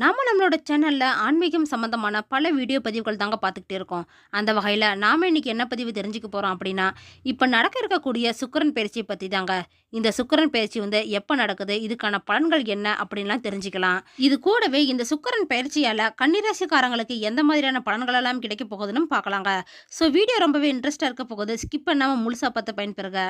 நாம் நம்மளோட சேனலில் ஆன்மீகம் சம்மந்தமான பல வீடியோ பதிவுகள் தாங்க பார்த்துக்கிட்டே இருக்கோம். அந்த வகையில் நாம இன்றைக்கி என்ன பதிவு தெரிஞ்சுக்க போகிறோம் அப்படின்னா இப்போ நடக்க இருக்கக்கூடிய சுக்கரன் பயிற்சியை பற்றி தாங்க. இந்த சுக்கிரன் பயிற்சி வந்து எப்போ நடக்குது இதுக்கான பலன்கள் என்ன அப்படின்லாம் தெரிஞ்சுக்கலாம். இது கூடவே இந்த சுக்கிரன் பயிற்சியால் கன்னிராசிக்காரங்களுக்கு எந்த மாதிரியான பலன்கள் எல்லாம் கிடைக்க போகுதுன்னு பார்க்கலாங்க. ஸோ வீடியோ ரொம்பவே இன்ட்ரெஸ்டாக இருக்க போகுது. ஸ்கிப் பண்ணாமல் முழுசா பார்த்து பயன்பெறுங்க.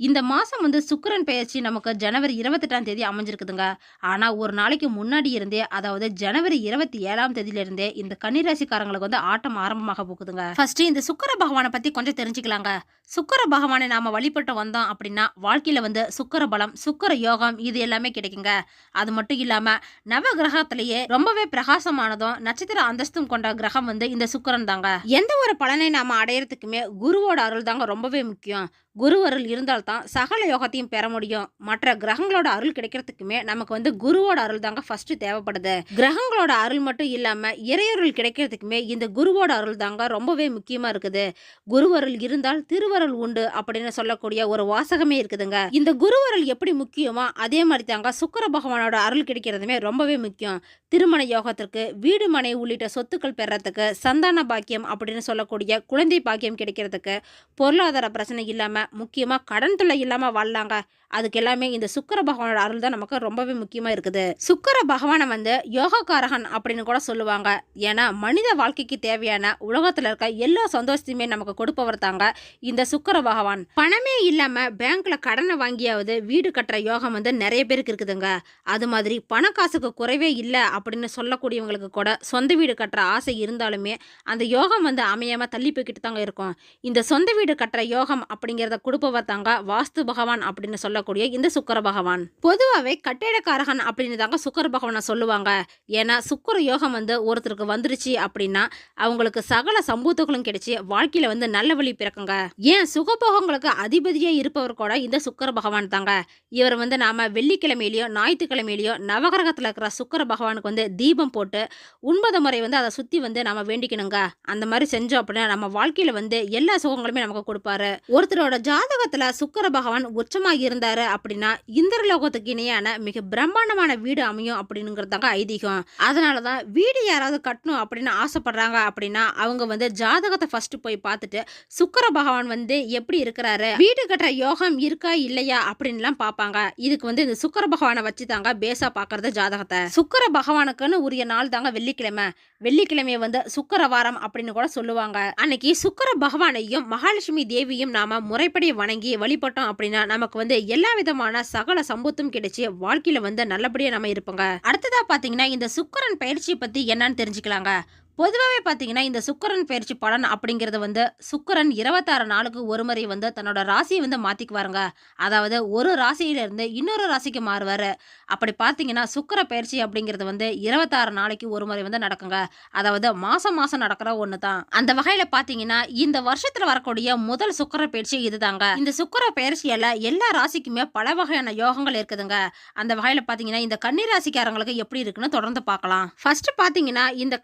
இந்த மாதம் வந்து சுக்கிரன் பயிற்சி நமக்கு ஜனவரி இருபத்தெட்டாம் தேதி அமைஞ்சிருக்குதுங்க. ஆனால் ஒரு நாளைக்கு முன்னாடி இருந்தே அதாவது ஜனவரி இருபத்தி ஏழாம் தேதியிலிருந்தே இந்த கன்னிராசிக்காரங்களுக்கு வந்து ஆட்டம் ஆரம்பமாக போகுதுங்க. ஃபர்ஸ்ட் இந்த சுக்கர பகவானை பத்தி கொஞ்சம் தெரிஞ்சுக்கலாங்க. சுக்கர பகவானை நாம வழிபட்டு வந்தோம் அப்படின்னா வாழ்க்கையில வந்து சுக்கர பலம் சுக்கர யோகம் இது எல்லாமே கிடைக்குங்க. அது மட்டும் இல்லாம நவ கிரகத்திலேயே ரொம்பவே பிரகாசமானதும் நட்சத்திர அந்தஸ்தும் கொண்ட கிரகம் வந்து இந்த சுக்கரன் தாங்க எந்த ஒரு பலனை நாம அடையறதுக்குமே குருவோட அருள் தாங்க ரொம்பவே முக்கியம். குரு அருள் இருந்தால்தான் சகல யோகத்தையும் பெற முடியும். மற்ற கிரகங்களோட அருள் கிடைக்கிறதுக்குமே நமக்கு வந்து குருவோட அருள் தாங்க ஃபர்ஸ்ட் தேவைப்படுது. கிரகங்களோட அருள் மட்டும் இல்லாம இறையருள் கிடைக்கிறதுக்குமே இந்த குருவோட அருள் தாங்க ரொம்பவே முக்கியமா இருக்குது. குருவருள் இருந்தால் திருவருள் உண்டு அப்படின்னு சொல்லக்கூடிய ஒரு வாசகமே இருக்குதுங்க. இந்த குருவருள் எப்படி முக்கியமோ அதே மாதிரி தாங்க சுக்கர பகவானோட அருள் கிடைக்கிறதுமே ரொம்பவே முக்கியம். திருமண யோகத்திற்கு வீடு மனை உள்ளிட்ட சொத்துக்கள் பெறத்துக்கு சந்தான பாக்கியம் அப்படின்னு சொல்லக்கூடிய குழந்தை பாக்கியம் கிடைக்கிறதுக்கு பொருளாதார பிரச்சனை இல்லாம முக்கியமா கடன் தொல்லை இல்லாமல் வாழலாங்க. அதுக்கு எல்லாமே இந்த சுக்கர பகவானோட அருள் தான் நமக்கு ரொம்பவே முக்கியமாக இருக்குது. சுக்கர பகவானை வந்து யோகக்காரகன் அப்படின்னு கூட சொல்லுவாங்க. ஏன்னா மனித வாழ்க்கைக்கு தேவையான உலகத்தில் இருக்க எல்லா சந்தோஷத்தையுமே நமக்கு கொடுப்பவர் தாங்க இந்த சுக்கர பகவான். பணமே இல்லாமல் பேங்க்ல கடனை வாங்கியாவது வீடு கட்டுற யோகம் வந்து நிறைய பேருக்கு இருக்குதுங்க. அது மாதிரி பண காசுக்கு குறைவே இல்லை அப்படின்னு சொல்லக்கூடியவங்களுக்கு கூட சொந்த வீடு கட்டுற ஆசை இருந்தாலுமே அந்த யோகம் வந்து அமையாமல் தள்ளி போய்கிட்டு தாங்க இருக்கும். இந்த சொந்த வீடு கட்டுற யோகம் அப்படிங்கிறத கொடுப்பவர் தாங்க வாஸ்து பகவான் அப்படின்னு சொல்ல சொல்லக்கூடிய இந்த சுக்கர பகவான். பொதுவாகவே கட்டிடக்காரகன் அப்படின்னு தாங்க சுக்கர பகவானை சொல்லுவாங்க. ஏன்னா சுக்கர யோகம் வந்து ஒருத்தருக்கு வந்துருச்சு அப்படின்னா அவங்களுக்கு சகல சம்பூத்துகளும் கிடைச்சி வாழ்க்கையில வந்து நல்ல வழி பிறக்குங்க. ஏன்? சுகபோகங்களுக்கு அதிபதியாக இருப்பவர் கூட இந்த சுக்கர பகவான் தாங்க. இவர் வந்து நாம வெள்ளிக்கிழமையிலையோ ஞாயிற்றுக்கிழமையிலையோ நவகிரகத்தில் இருக்கிற சுக்கர பகவானுக்கு வந்து தீபம் போட்டு ஒன்பது முறை வந்து அதை சுற்றி வந்து நம்ம வேண்டிக்கணுங்க. அந்த மாதிரி செஞ்சோம் அப்படின்னா நம்ம வாழ்க்கையில வந்து எல்லா சுகங்களுமே நமக்கு கொடுப்பாரு. ஒருத்தரோட ஜாதகத்தில் சுக்கர பகவான் உச்சமாக இருந்த அப்படின்னா இந்திரலோகத்துக்கு இணையான மிக பிரம்மாண்டமான வீடு அமையும் அப்படிங்கிறதாங்க ஐதீகம். அதனாலதான் வீடு யாராவது கட்டணும் அப்படின்னு ஆசைப்படுறாங்க அப்படின்னா அவங்க வந்து ஜாதகத்தை ஃபர்ஸ்ட் போய் பார்த்துட்டு சுக்கர பகவான் வந்து எப்படி இருக்கிறாரு? வீடு கட்டுற யோகம் இருக்கா இல்லையா அப்படின்லாம் பார்ப்பாங்க. இதுக்கு வந்து இந்த சுக்கர பகவானை வச்சு தாங்க பேசா பார்க்கறது ஜாதகத்தை. சுக்கர பகவானுக்குன்னு உரிய நாள் தாங்க வெள்ளிக்கிழமை. வெள்ளிக்கிழமையை வந்து சுக்கர வாரம் அப்படின்னு கூட சொல்லுவாங்க. அன்னைக்கு சுக்கர பகவானையும் மகாலட்சுமி தேவியும் நாம முறைப்படி வணங்கி வழிபட்டோம் அப்படின்னா நமக்கு வந்து எல்லா விதமான சகல சம்பத்தும் கிடைச்சி வாழ்க்கையில வந்து நல்லபடியா நம்ம இருப்போங்க. அடுத்ததா பாத்தீங்கன்னா இந்த சுக்கரன் பயிற்சி பத்தி என்னன்னு தெரிஞ்சுக்கலாங்க. பொதுவாகவே பார்த்தீங்கன்னா இந்த சுக்கரன் பயிற்சி பலன் அப்படிங்கிறது வந்து சுக்கரன் இருபத்தாறு நாளுக்கு ஒரு முறை வந்து தன்னோட ராசியை வந்து மாற்றிக்குவாருங்க அதாவது ஒரு ராசியிலிருந்து இன்னொரு ராசிக்கு மாறுவார். அப்படி பார்த்தீங்கன்னா சுக்கர பயிற்சி அப்படிங்கிறது வந்து இருபத்தாறு நாளைக்கு ஒரு முறை வந்து நடக்குங்க. அதாவது மாதம் மாதம் நடக்கிற ஒன்று தான் அந்த வகையில் பார்த்தீங்கன்னா இந்த வருஷத்தில் வரக்கூடிய முதல் சுக்கர பயிற்சி இதுதாங்க. இந்த சுக்கர பயிற்சியால் எல்லா ராசிக்குமே பல வகையான யோகங்கள் இருக்குதுங்க. அந்த வகையில் பார்த்தீங்கன்னா இந்த கன்னிராசிக்காரங்களுக்கு எப்படி இருக்குன்னு தொடர்ந்து பார்க்கலாம் ஃபர்ஸ்ட் பார்த்தீங்கன்னா இந்த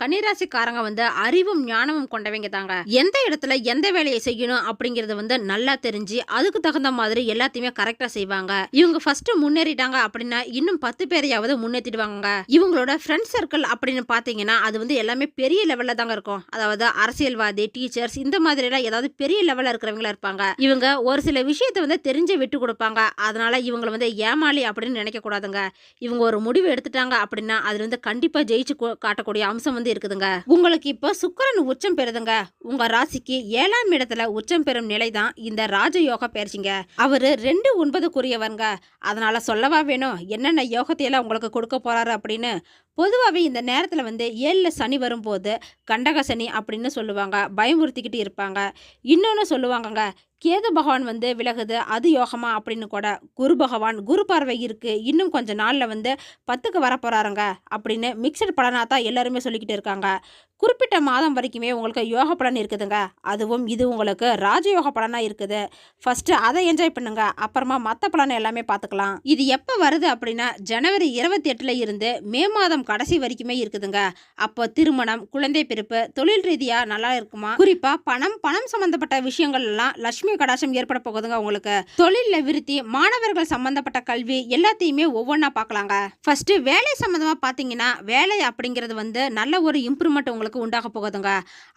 கன்னிராசிக்காரங்க வந்து அறிவும் ஞானமும் கொண்டவங்க தாங்க. எந்த இடத்துல எந்த வேலையை செய்யணும் அப்படிங்கறது வந்து நல்லா தெரிஞ்சு அதுக்கு தகுந்த மாதிரி எல்லாத்தையுமே கரெக்டா செய்வாங்க. இவங்க ஃபர்ஸ்ட் முன்னேறிட்டாங்க அப்படின்னா இன்னும் பத்து பேரையாவது முன்னேற்றிடுவாங்க இவங்களோட ஃப்ரெண்ட் சர்க்கிள் அப்படின்னு பாத்தீங்கன்னா அது வந்து எல்லாமே பெரிய லெவல்ல தாங்க இருக்கும். அதாவது அரசியல்வாதி டீச்சர்ஸ் இந்த மாதிரி எல்லாம் ஏதாவது பெரிய லெவல்ல இருக்கிறவங்களா இருப்பாங்க. இவங்க ஒரு சில விஷயத்தை வந்து தெரிஞ்சு விட்டு கொடுப்பாங்க. அதனால இவங்களை வந்து ஏமாளி அப்படின்னு நினைக்க கூடாதுங்க. இவங்க ஒரு முடிவு எடுத்துட்டாங்க அப்படின்னா அதுல இருந்து கண்டிப்பா ஜெயிச்சு காட்டக்கூடிய அம்சம் வந்து இருக்குதுங்க. உங்களுக்கு இப்போ சுக்கரன் உச்சம் பெறுதுங்க. உங்க ராசிக்கு ஏழாம் இடத்துல உச்சம் பெறும் நிலை தான் இந்த ராஜயோக பயிற்சிங்க. அவரு ரெண்டு ஒன்பதுக்குரியவருங்க. அதனால சொல்லவா வேணும்? என்னென்ன யோகத்தையெல்லாம் உங்களுக்கு கொடுக்க போறாரு அப்படின்னு பொதுவாகவே இந்த நேரத்தில் வந்து ஏழில் சனி வரும்போது கண்டக சனி அப்படின்னு சொல்லுவாங்க. பயமுறுத்திக்கிட்டு இருப்பாங்க. இன்னொன்று சொல்லுவாங்கங்க கேது பகவான் வந்து விலகுது அது யோகமா அப்படின்னு கூட குரு பகவான் குரு பார்வை இருக்குது இன்னும் கொஞ்ச நாளில் வந்து பத்துக்கு வர அப்படின்னு மிக்சட் பலனாக தான் எல்லாருமே சொல்லிக்கிட்டு இருக்காங்க. குறிப்பிட்ட மாதம் வரைக்குமே உங்களுக்கு யோக பலன் இருக்குதுங்க. அதுவும் இது உங்களுக்கு ராஜயோக பலனாக இருக்குது. ஃபஸ்ட்டு அதை என்ஜாய் பண்ணுங்க. அப்புறமா மற்ற பலனை எல்லாமே பார்த்துக்கலாம். இது எப்போ வருது அப்படின்னா ஜனவரி இருபத்தி எட்டில் இருந்து மே மாதம் கடைசி வரைக்குமே இருக்குதுங்க. அப்போ திருமணம் குழந்தை பிறப்பு தொழில் ரீதியாக நல்லா இருக்குமா? குறிப்பாக பணம் பணம் சம்பந்தப்பட்ட விஷயங்கள் எல்லாம் லட்சுமி கடாசம் ஏற்பட போகுதுங்க உங்களுக்கு. தொழிலில் விருத்தி மாணவர்கள் சம்பந்தப்பட்ட கல்வி எல்லாத்தையுமே ஒவ்வொன்றா பார்க்கலாங்க. ஃபர்ஸ்ட்டு வேலை சம்மந்தமாக பார்த்தீங்கன்னா வேலை அப்படிங்கிறது வந்து நல்ல ஒரு இம்ப்ரூவ்மெண்ட் உங்களுக்கு உண்டாக போகுதுங்க.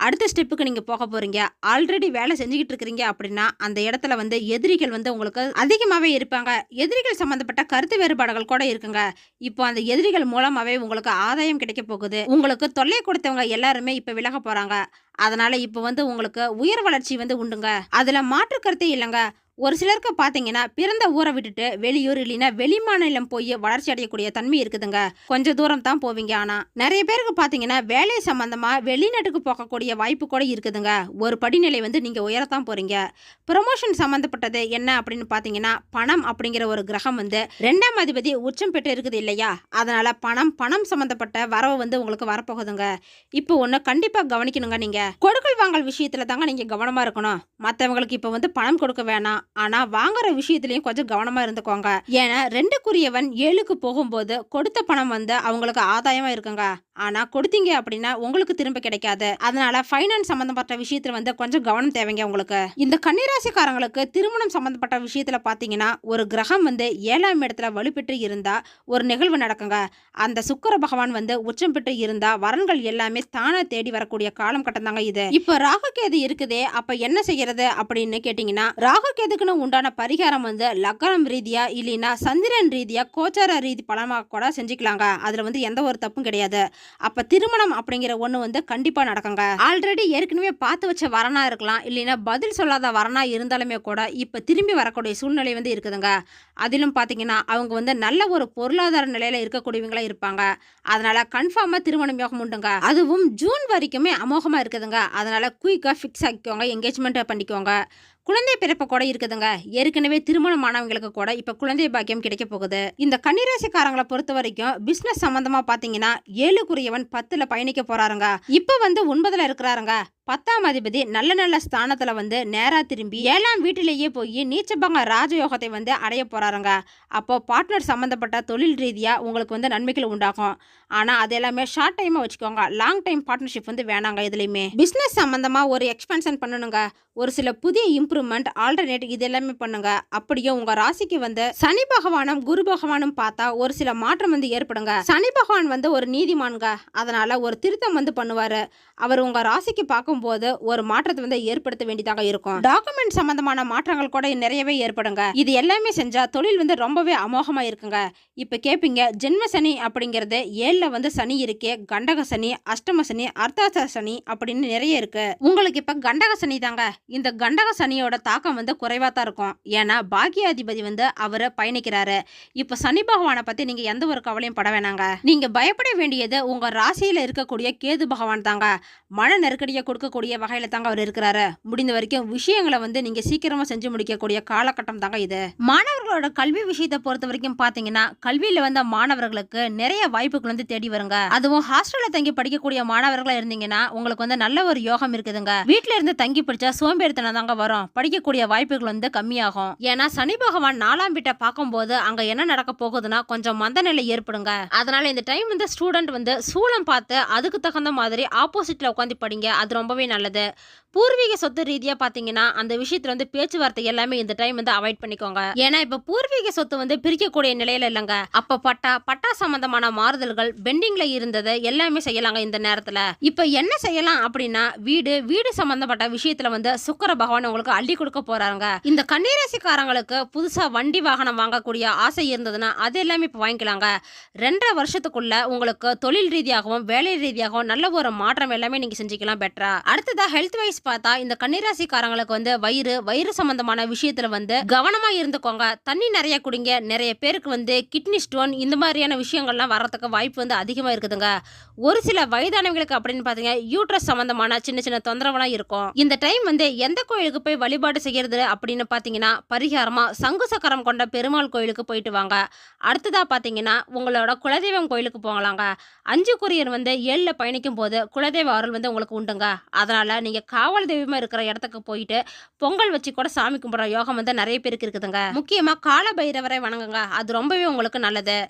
அடுத்த ஸ்டெப்புக்கு நீங்கள் போக போகிறீங்க ஆல்ரெடி வேலை செஞ்சுக்கிட்டு இருக்கிறீங்க அப்படின்னா அந்த இடத்துல வந்து எதிரிகள் வந்து உங்களுக்கு அதிகமாகவே இருப்பாங்க. எதிரிகள் சம்மந்தப்பட்ட கருத்து வேறுபாடுகள் கூட இருக்குங்க. இப்போ அந்த எதிரிகள் மூலமாகவே உங்களுக்கு ஆதாயம் கிடைக்க போகுது. உங்களுக்கு தொல்லை கொடுத்தவங்க எல்லாருமே இப்போ விலக போறாங்க. அதனால இப்போ வந்து உங்களுக்கு உயர் வளர்ச்சி வந்து உண்டுங்க. அதுல மாற்று கருத்தே இல்லைங்க. ஒரு சிலருக்கு பார்த்தீங்கன்னா பிறந்த ஊரை விட்டுட்டு வெளியூர் இல்லைன்னா வெளிமாநிலம் போய் வளர்ச்சி அடையக்கூடிய தன்மை இருக்குதுங்க. கொஞ்சம் தூரம் தான் போவீங்க. ஆனால் நிறைய பேருக்கு பார்த்தீங்கன்னா வேலை சம்மந்தமாக வெளிநாட்டுக்கு போகக்கூடிய வாய்ப்பு கூட இருக்குதுங்க. ஒரு படிநிலை வந்து நீங்கள் உயரத்தான் போகிறீங்க ப்ரொமோஷன் சம்மந்தப்பட்டது என்ன அப்படின்னு பார்த்தீங்கன்னா பணம் அப்படிங்கிற ஒரு கிரகம் வந்து ரெண்டாம் அதிபதி உச்சம் பெற்று இருக்குது இல்லையா? அதனால் பணம் பணம் சம்மந்தப்பட்ட வரவு வந்து உங்களுக்கு வரப்போகுதுங்க. இப்போ ஒன்று கண்டிப்பாக கவனிக்கணுங்க நீங்கள் கொடுக்கல் வாங்கல் விஷயத்தில் தாங்க நீங்கள் கவனமாக இருக்கணும். மற்றவங்களுக்கு இப்போ வந்து பணம் கொடுக்க வேணாம். ஆனா வாங்குற விஷயத்துலையும் கொஞ்சம் கவனமா இருந்துக்கோங்க. ஏன்னா ரெண்டுக்குரியவன் ஏழுக்கு போகும்போது கொடுத்த பணம் வந்து அவங்களுக்கு ஆதாயமா இருக்குங்க. ஆனா கொடுத்தீங்க அப்படின்னா உங்களுக்கு திரும்ப கிடைக்காது. அதனால ஃபைனான்ஸ் சம்பந்தப்பட்ட விஷயத்துல வந்து கொஞ்சம் கவனம் தேவைங்க உங்களுக்கு. இந்த கன்னிராசிக்காரங்களுக்கு திருமணம் சம்பந்தப்பட்ட விஷயத்துல பாத்தீங்கன்னா ஒரு கிரகம் வந்து ஏழாம் இடத்துல வலுப்பெற்று இருந்தா ஒரு நிகழ்வு நடக்குங்க. அந்த சுக்கிர பகவான் வந்து உச்சம் பெற்று இருந்தா வரன்கள் எல்லாமே தானாக தேடி வரக்கூடிய காலம் கட்டம் தாங்க இது. இப்ப ராகுகேது இருக்குதே அப்ப என்ன செய்யறது அப்படின்னு கேட்டீங்கன்னா ராகுகேதுக்குன்னு உண்டான பரிகாரம் வந்து லக்னம் ரீதியாக இல்லைன்னா சந்திரன் ரீதியாக கோச்சார ரீதி பலமாக கூட செஞ்சுக்கலாங்க. அதில் வந்து எந்த ஒரு தப்பும் கிடையாது. அப்போ திருமணம் அப்படிங்கிற ஒன்று வந்து கண்டிப்பாக நடக்குங்க. ஆல்ரெடி ஏற்கனவே பார்த்து வச்ச வரனா இருக்கலாம். இல்லைன்னா பதில் சொல்லாத வரனா இருந்தாலுமே கூட இப்போ திரும்பி வரக்கூடிய சூழ்நிலை வந்து இருக்குதுங்க. அதிலும் பார்த்தீங்கன்னா அவங்க வந்து நல்ல ஒரு பொருளாதார நிலையில் இருக்கக்கூடியவங்களா இருப்பாங்க. அதனால் கன்ஃபார்மாக திருமணம் யோகம் உண்டுங்க. அதுவும் ஜூன் வரைக்குமே அமோகமாக இருக்குதுங்க. அதனால் குயிக்காக ஃபிக்ஸ் ஆக்கிக்கோங்க என்கேஜ்மெண்ட்டை பண்ணிக்கோங்க. குழந்தை பிறப்பு கூட இருக்குதுங்க. ஏற்கனவே திருமணமானவங்களுக்கு கூட இப்ப குழந்தை பாக்கியம் கிடைக்க போகுது. இந்த கன்னிராசிக்காரங்களை பொறுத்த வரைக்கும் பிசினஸ் சம்பந்தமா பாத்தீங்கன்னா ஏழுக்குரியவன் பத்துல பயணிக்க போறாருங்க. இப்ப வந்து ஒன்பதுல இருக்கிறாருங்க. பத்தாம் அதிபதி நல்ல நல்ல ஸ்தானத்தில் வந்து நேராக திரும்பி ஏழாம் வீட்டிலேயே போய் நீச்சபங்க ராஜயோகத்தை வந்து அடைய போகிறாருங்க அப்போ பார்ட்னர் சம்மந்தப்பட்ட தொழில் ரீதியாக உங்களுக்கு வந்து நன்மைகள் உண்டாகும். ஆனால் அது எல்லாமே ஷார்ட் டைமாக வச்சுக்கோங்க. லாங் டைம் பார்ட்னர்ஷிப் வந்து வேணாங்க இதுலேயுமே பிஸ்னஸ் சம்மந்தமாக ஒரு எக்ஸ்பென்ஷன் பண்ணணுங்க. ஒரு சில புதிய இம்ப்ரூவ்மெண்ட் ஆல்டர்னேட் இது எல்லாமே பண்ணுங்க. அப்படியே உங்கள் ராசிக்கு வந்து சனி பகவானும் குரு பகவானும் பார்த்தா ஒரு சில மாற்றம் வந்து ஏற்படுங்க. சனி பகவான் வந்து ஒரு நீதிமான்க அதனால் ஒரு திருத்தம் வந்து பண்ணுவார். அவர் உங்கள் ராசிக்கு பார்க்கும் போது ஒரு மாற்றத்தை வந்து ஏற்படுத்த வேண்டியதாக இருக்கும். டாக்குமெண்ட் சம்பந்தமான மாற்றங்கள் கூட நிறையவே ஏற்படுங்க. இது எல்லாமே செஞ்சா தொழில் வந்து ரொம்பவே அமோகமா இருக்குங்க. இப்ப கேப்பீங்க ஜென்ம சனி அப்படிங்கிறது ஏழுல வந்து சனி இருக்கே கண்டக சனி அஷ்டம சனி அர்த்தாச சனி அப்படின்னு நிறைய இருக்கு. உங்களுக்கு இப்ப கண்டக சனி தாங்க. இந்த கண்டக சனியோட தாக்கம் வந்து குறைவா தான் இருக்கும். ஏன்னா பாக்கியாதிபதி வந்து அவரு பயணிக்கிறாரு. இப்ப சனி பகவானை பத்தி நீங்க எந்த ஒரு கவலையும் பட வேணாங்க. நீங்க பயப்பட வேண்டியது உங்க ராசியில இருக்கக்கூடிய கேது பகவான் தாங்க. மன நெருக்கடியை கொடுக்க கொடுக்கக்கூடிய வகையில தாங்க அவர் இருக்கிறாரு. முடிந்த வரைக்கும் விஷயங்களை வந்து நீங்க சீக்கிரமா செஞ்சு முடிக்கக்கூடிய காலகட்டம் தாங்க இது. மாணவர்களோட கல்வி விஷயத்தை பொறுத்த வரைக்கும் பாத்தீங்கன்னா கல்வியில வந்த மாணவர்களுக்கு நிறைய வாய்ப்புகள் வந்து தேடி வருங்க. அதுவும் ஹாஸ்டல்ல தங்கி படிக்கக்கூடிய மாணவர்களா இருந்தீங்கன்னா உங்களுக்கு வந்து நல்ல ஒரு யோகம் இருக்குதுங்க. வீட்ல இருந்து தங்கி படிச்சா சோம்பேறித்தனம் தாங்க வரும். படிக்கக்கூடிய வாய்ப்புகள் வந்து கம்மியாகும். ஏன்னா சனி பகவான் நாலாம் வீட்டை பார்க்கும்போது அங்க என்ன நடக்க போகுதுன்னா கொஞ்சம் மந்த நிலை ஏற்படுங்க. அதனால இந்த டைம் வந்து ஸ்டூடெண்ட் வந்து சூளம் பார்த்து அதுக்கு தகுந்த மாதிரி ஆப்போசிட்ல உட்காந்து படிங்க. அது ரொம்ப ரொம்பவே நல்லது. பூர்வீக சொத்து ரீதியா பாத்தீங்கன்னா அந்த விஷயத்துல வந்து பேச்சுவார்த்தை எல்லாமே இந்த டைம் வந்து அவாய்ட் பண்ணிக்கோங்க. ஏன்னா இப்ப பூர்வீக சொத்து வந்து பிரிக்கக்கூடிய நிலையில இல்லைங்க. அப்ப பட்டா பட்டா சம்பந்தமான மாறுதல்கள் பெண்டிங்ல இருந்தது எல்லாமே செய்யலாங்க இந்த நேரத்துல. இப்ப என்ன செய்யலாம் அப்படின்னா வீடு வீடு சம்பந்தப்பட்ட விஷயத்துல வந்து சுக்கர பகவான் உங்களுக்கு அள்ளி கொடுக்க போறாங்க இந்த கண்ணீராசிக்காரங்களுக்கு புதுசா வண்டி வாகனம் வாங்கக்கூடிய ஆசை இருந்ததுன்னா அது எல்லாமே இப்ப வாங்கிக்கலாங்க. ரெண்டரை வருஷத்துக்குள்ள உங்களுக்கு தொழில் ரீதியாகவும் வேலை ரீதியாகவும் நல்ல ஒரு மாற்றம் எல்லாமே நீங்க செஞ்சுக்கலாம் பெட்டரா அடுத்ததா ஹெல்த் வைஸ் பார்த்தா இந்த கன்னிராசிக்காரங்களுக்கு வந்து வயிறு வயிறு சம்பந்தமான விஷயத்துல வந்து கவனமா இருந்துக்கோங்க. தண்ணி நிறைய குடிங்க. நிறைய பேருக்கு வந்து கிட்னி ஸ்டோன் இந்த மாதிரியான விஷயங்கள்லாம் வர்றதுக்கு வாய்ப்பு வந்து அதிகமா இருக்குதுங்க. ஒரு சில வயதானவங்களுக்கு அப்படின்னு பாத்தீங்க யூட்ரஸ் சம்பந்தமான சின்ன சின்ன தொந்தரவுலாம் இருக்கும். இந்த டைம் வந்து எந்த கோயிலுக்கு போய் வழிபாடு செய்யறது அப்படின்னு பாத்தீங்கன்னா பரிகாரமா சங்கு சக்கரம் கொண்ட பெருமாள் கோயிலுக்கு போயிட்டு வாங்க. அடுத்ததா பாத்தீங்கன்னா உங்களோட குலதெய்வம் கோயிலுக்கு போகலாங்க. அஞ்சு குரியர் வந்து ஏழுல பயணிக்கும் போது குலதெய்வ அருள் வந்து உங்களுக்கு உண்டுங்க. அதனால நீங்க காவல் தெய்வமா இருக்கிற இடத்துக்கு போயிட்டு பொங்கல் வச்சு கூட சாமி கும்பிட்ற யோகம் வந்து நிறைய பேருக்கு இருக்குதுங்க. முக்கியமா கால பைரவரை வணங்குங்க. அது ரொம்பவே உங்களுக்கு நல்லது.